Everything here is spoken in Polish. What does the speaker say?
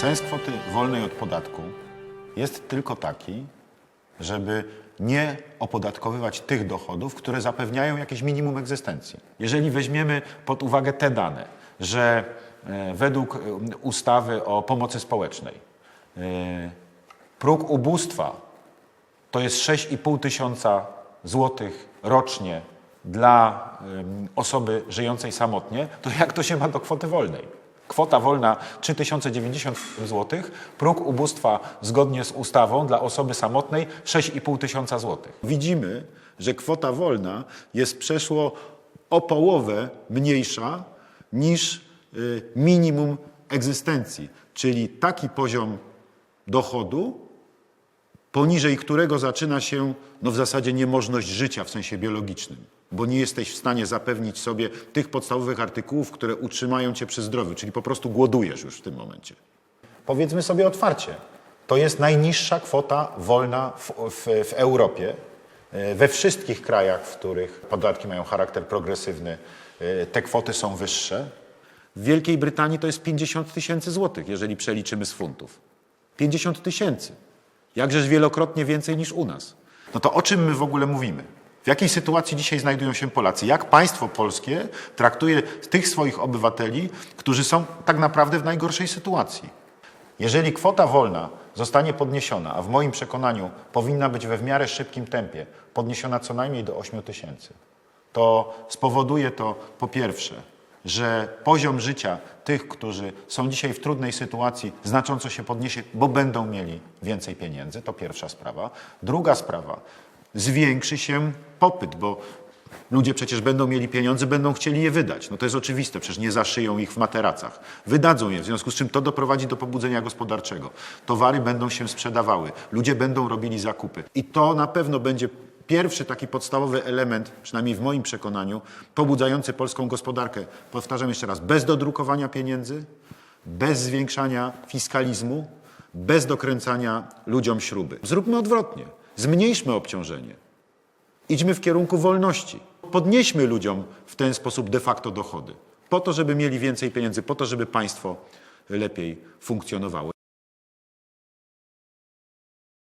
Sens kwoty wolnej od podatku jest tylko taki, żeby nie opodatkowywać tych dochodów, które zapewniają jakieś minimum egzystencji. Jeżeli weźmiemy pod uwagę te dane, że e, według e, ustawy o pomocy społecznej e, próg ubóstwa to jest 6,5 tysiąca złotych rocznie dla osoby żyjącej samotnie, to jak to się ma do kwoty wolnej? Kwota wolna 3090 zł, próg ubóstwa zgodnie z ustawą dla osoby samotnej 6,5 tysiąca złotych. Widzimy, że kwota wolna jest przeszło o połowę mniejsza niż y, minimum egzystencji, czyli taki poziom dochodu, poniżej którego zaczyna się no w zasadzie niemożność życia w sensie biologicznym, bo nie jesteś w stanie zapewnić sobie tych podstawowych artykułów, które utrzymają cię przy zdrowiu, czyli po prostu głodujesz już w tym momencie. Powiedzmy sobie otwarcie, to jest najniższa kwota wolna w, w, w Europie. E, We wszystkich krajach, w których podatki mają charakter progresywny, e, te kwoty są wyższe. W Wielkiej Brytanii to jest 50 tysięcy złotych, jeżeli przeliczymy z funtów. 50 tysięcy. Jakżeż wielokrotnie więcej niż u nas. No to o czym my w ogóle mówimy? W jakiej sytuacji dzisiaj znajdują się Polacy? Jak państwo polskie traktuje tych swoich obywateli, którzy są tak naprawdę w najgorszej sytuacji? Jeżeli kwota wolna zostanie podniesiona, a w moim przekonaniu powinna być we w miarę szybkim tempie podniesiona co najmniej do 8 tysięcy, to spowoduje to po pierwsze, że poziom życia tych, którzy są dzisiaj w trudnej sytuacji, znacząco się podniesie, bo będą mieli więcej pieniędzy. To pierwsza sprawa. Druga sprawa, zwiększy się popyt, bo ludzie przecież będą mieli pieniądze, będą chcieli je wydać. No to jest oczywiste, przecież nie zaszyją ich w materacach. Wydadzą je, w związku z czym to doprowadzi do pobudzenia gospodarczego. Towary będą się sprzedawały, ludzie będą robili zakupy. I to na pewno będzie pierwszy taki podstawowy element, przynajmniej w moim przekonaniu, pobudzający polską gospodarkę. Powtarzam jeszcze raz, bez dodrukowania pieniędzy, bez zwiększania fiskalizmu, bez dokręcania ludziom śruby. Zróbmy odwrotnie. Zmniejszmy obciążenie. Idźmy w kierunku wolności. Podnieśmy ludziom w ten sposób de facto dochody. Po to, żeby mieli więcej pieniędzy, po to, żeby państwo lepiej funkcjonowało.